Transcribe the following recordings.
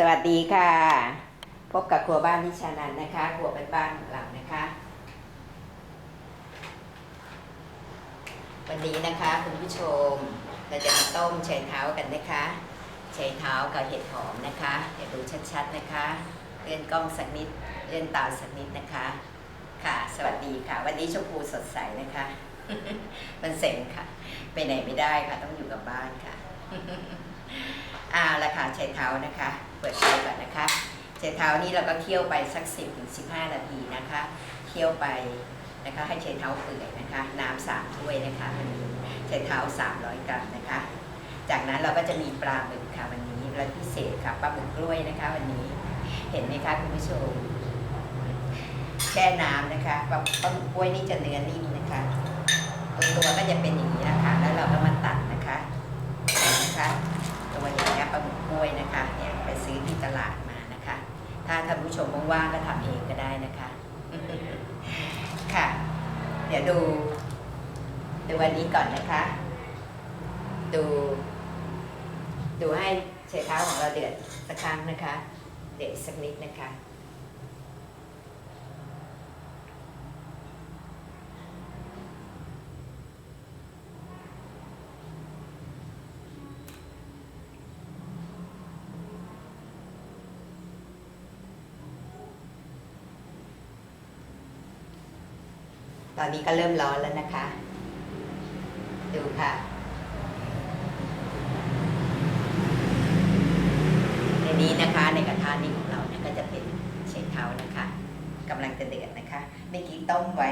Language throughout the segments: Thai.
สวัสดีค่ะ พบกับครัวบ้านที่ชานันนะคะ ครัวเป็นบ้านของเรานะคะ วันนี้นะคะคุณผู้ชมเราจะมาต้มไชเท้ากันนะคะไชเท้ากับเห็ดหอมนะคะเดี๋ยวดูชัดๆนะคะเลื่อนกล้องสักนิดเลื่อนตาสักนิดนะคะ ค่ะ สวัสดีค่ะ วันนี้ชมพูสดใสนะคะ มันเซ็งค่ะ ไปไหนไม่ได้ค่ะ ต้องอยู่กับบ้านค่ะ ใช้เท้านะคะ เปิดไฟก่อนนะคะ ใช้เท้านี่เราก็เคี่ยวไปสัก 10ถึง15 นาทีนะคะ เคี่ยวไปนะคะให้ใช้เท้าเปื่อยนะคะ น้ำสามถ้วยนะคะวันนี้ใช้เท้า 300 กรัมนะคะ จากนั้นเราก็จะมีปลาหมึกค่ะวันนี้และพิเศษค่ะปลาหมึกกล้วยนะคะ วันนี้เห็นไหมคะคุณผู้ชมแช่น้ำนะคะปลาปลาหมึกกล้วยนี่จะเนื้อนิ่มนะคะตัวก็จะเป็นอย่างนี้นะคะ แล้วเราก็มาตัดนะคะนไหมคะ วยนะคะเนี่ยไปซื้อที่ตลาดมานะคะ ถ้าท่านผู้ชมว่างๆก็ทำเองก็ได้นะคะ ค่ะ เดี๋ยวดูดูวันนี้ก่อนนะคะ ดู ดูให้เชเท้าของเราเดือดสักครั้งนะคะ เดือดสักนิดนะคะ ตอนนี้ก็เริ่มร้อนแล้วนะคะ ดูค่ะในนี้นะคะในกระทะนี้ของเราเนี่ยก็จะเป็นเชฟเท้านะคะกำลังจะเดือดนะคะเมื่อกี้ต้มไว้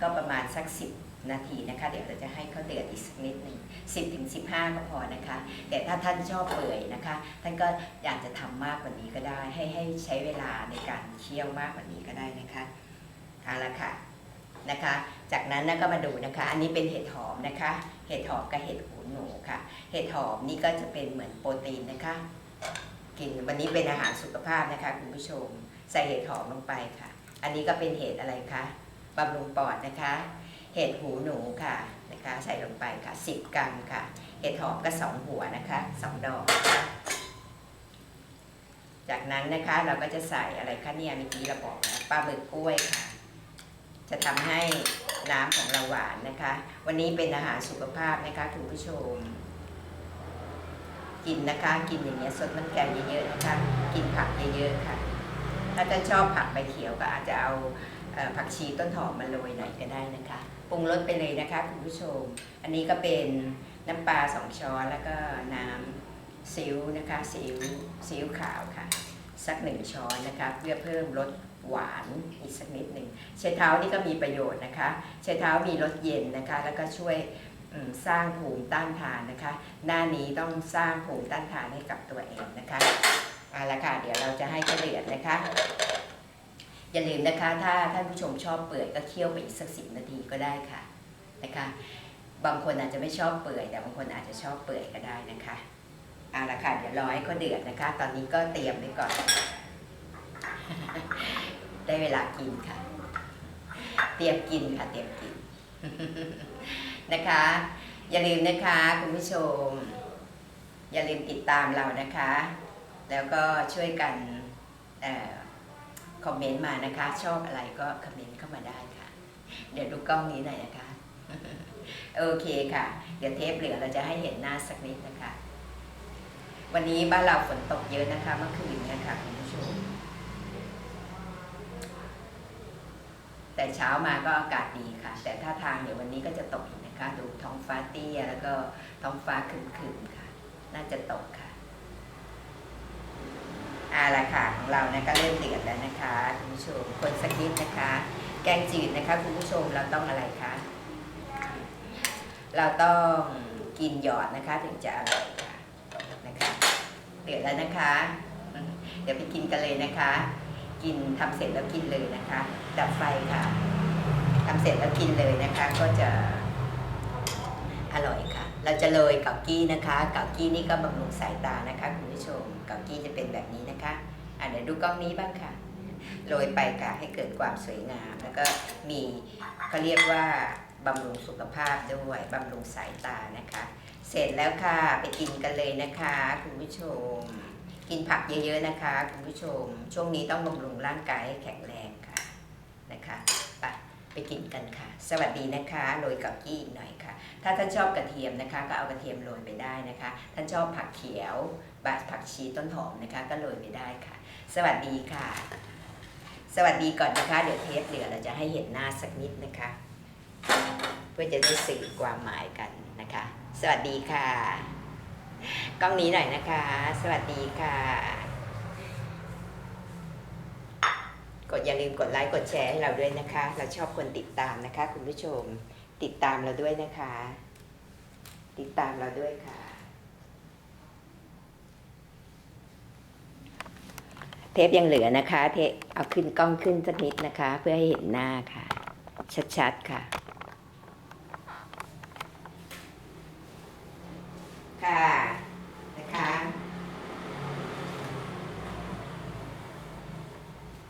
ก็ประมาณสักสิบนาทีนะคะ เดี๋ยวเราจะให้เขาเดือดอีกสักนิดหนึ่งสิบถึงสิบห้าก็พอนะคะ แต่ถ้าท่านชอบเปื่อยนะคะ ท่านก็อยากจะทำมากกว่านี้ก็ได้ ให้ให้ใช้เวลาในการเคี่ยวมากกว่านี้ก็ได้นะคะเอาละค่ะ นะคะ จากนั้นนะก็มาดูนะคะ อันนี้เป็นเห็ดหอมนะคะ เห็ดหอมกับเห็ดหูหนูค่ะ เห็ดหอมนี่ก็จะเป็นเหมือนโปรตีนนะคะ กินวันนี้เป็นอาหารสุขภาพนะคะคุณผู้ชม ใส่เห็ดหอมลงไปค่ะ อันนี้ก็เป็นเห็ดอะไรคะบำรุงปอดนะคะ เห็ดหูหนูค่ะนะคะ ใส่ลงไปค่ะ 10 กรัมค่ะ เห็ดหอมก็สองหัวนะคะสองดอกนะคะจากนั้นนะคะเราก็จะใส่อะไรคะเนี่ยเมื่อกี้เราบอกนะปลาหมึกกล้วยค่ะ จะทำให้น้ำของเราหวานนะคะ วันนี้เป็นอาหารสุขภาพนะคะคุณผู้ชม กินนะคะ กินอย่างเงี้ยสดมันแกงเยอะๆนะคะ กินผักเยอะๆค่ะ ถ้าจะชอบผักใบเขียวก็อาจจะเอาผักชีต้นหอมมาโรยหน่อยก็ได้นะคะปรุงรสไปเลยนะคะคุณผู้ชม อันนี้ก็เป็นน้ำปลาสองช้อนแล้วก็น้ำซีอิ๊วนะคะซีอิ๊วซีอิ๊วขาวค่ะ สักหนึ่งช้อนนะคะ เพื่อเพิ่มรส หวานอีกสักนิดหนึ่งเชเท้านี่ก็มีประโยชน์นะคะเชเท้ามีรสเย็นนะคะ แล้วก็ช่วยสร้างภูมิต้านทานนะคะ หน้านี้ต้องสร้างภูมิต้านทานให้กับตัวเองนะคะเอาละค่ะเดี๋ยวเราจะให้กระเดือดนะคะ อย่าลืมนะคะถ้าท่านผู้ชมชอบเปื่อยก็เคี่ยวไปอีกสักสิบนาทีก็ได้ค่ะนะคะ บางคนอาจจะไม่ชอบเปื่อย แต่บางคนอาจจะชอบเปื่อยก็ได้นะคะเอาละค่ะเดี๋ยวรอให้เขาเดือดนะคะ ตอนนี้ก็เตรียมไว้ก่อน เวลากินค่ะ เตรียมกินค่ะเตรียมกินนะคะ อย่าลืมนะคะคุณผู้ชม อย่าลืมติดตามเรานะคะ แล้วก็ช่วยกันออคอมเมนต์มานะคะ ชอบอะไรก็คอมเมนต์เข้ามาได้ค่ะ เดี๋ยวดูกล้องนี้หน่อยนะคะ โอเคค่ะ เดี๋ยวเทปเหลือเราจะให้เห็นหน้าสักนิดนะคะ วันนี้บ้านเราฝนตกเยอะนะคะเมื่อคืนนะคะคุณผู้ชม แต่เช้ามาก็อากาศดีค่ะ แต่ถ้าทางเดี๋ยววันนี้ก็จะตกอีกนะคะ ดูท้องฟ้าเตี้ยแล้วก็ท้องฟ้าครึมๆค่ะ น่าจะตกค่ะอาละค่ะของเรานะก็เริ่มเดือดแล้วนะคะคุณผู้ชมคนสกิดนะคะ แกงจืดนะคะคุณผู้ชมเราต้องอะไรคะเราต้องกินหยอดนะคะถึงจะอร่อยค่ะนะคะเดือดแล้วนะคะ เดี๋ยวไปกินกันเลยนะคะ กินทำเสร็จแล้วกินเลยนะคะ ดับไฟค่ะทำเสร็จแล้วกินเลยนะคะ ก็จะอร่อยค่ะ เราจะโรยเกากี้นะคะเกากี้นี่ก็บำรุงสายตานะคะคุณผู้ชมเกากี้จะเป็นแบบนี้นะคะอะเดี๋ยวดูกล้องนี้บ้างค่ะโรยไปค่ะให้เกิดความสวยงาม แล้วก็มีเขาเรียกว่าบำรุงสุขภาพด้วยบำรุงสายตานะคะ เสร็จแล้วค่ะไปกินกันเลยนะคะ คุณผู้ชม กินผักเยอะๆนะคะคุณผู้ชม ช่วงนี้ต้องบำรุงร่างกายให้แข็งแรงค่ะนะคะไปไปกินกันค่ะ สวัสดีนะคะโรยกับกี้อีกหน่อยค่ะ ถ้าท่านชอบกระเทียมนะคะ ก็เอากระเทียมโรยไปได้นะคะ ท่านชอบผักเขียวบาสผักชีต้นหอมนะคะ ก็โรยไปได้ค่ะ สวัสดีค่ะ สวัสดีก่อนนะคะ เดี๋ยวเทปเหลือเราจะให้เห็นหน้าสักนิดนะคะ เพื่อจะได้สื่อความหมายกันนะคะ สวัสดีค่ะ กล้องนี้หน่อยนะคะ สวัสดีค่ะ กดอย่าลืมกดไลค์กดแชร์ให้เราด้วยนะคะ เราชอบคนติดตามนะคะ คุณผู้ชมติดตามเราด้วยนะคะ ติดตามเราด้วยค่ะ เทปยังเหลือนะคะ เทปเอาขึ้นกล้องขึ้นสักนิดนะคะ เพื่อให้เห็นหน้าค่ะ ชัดๆค่ะ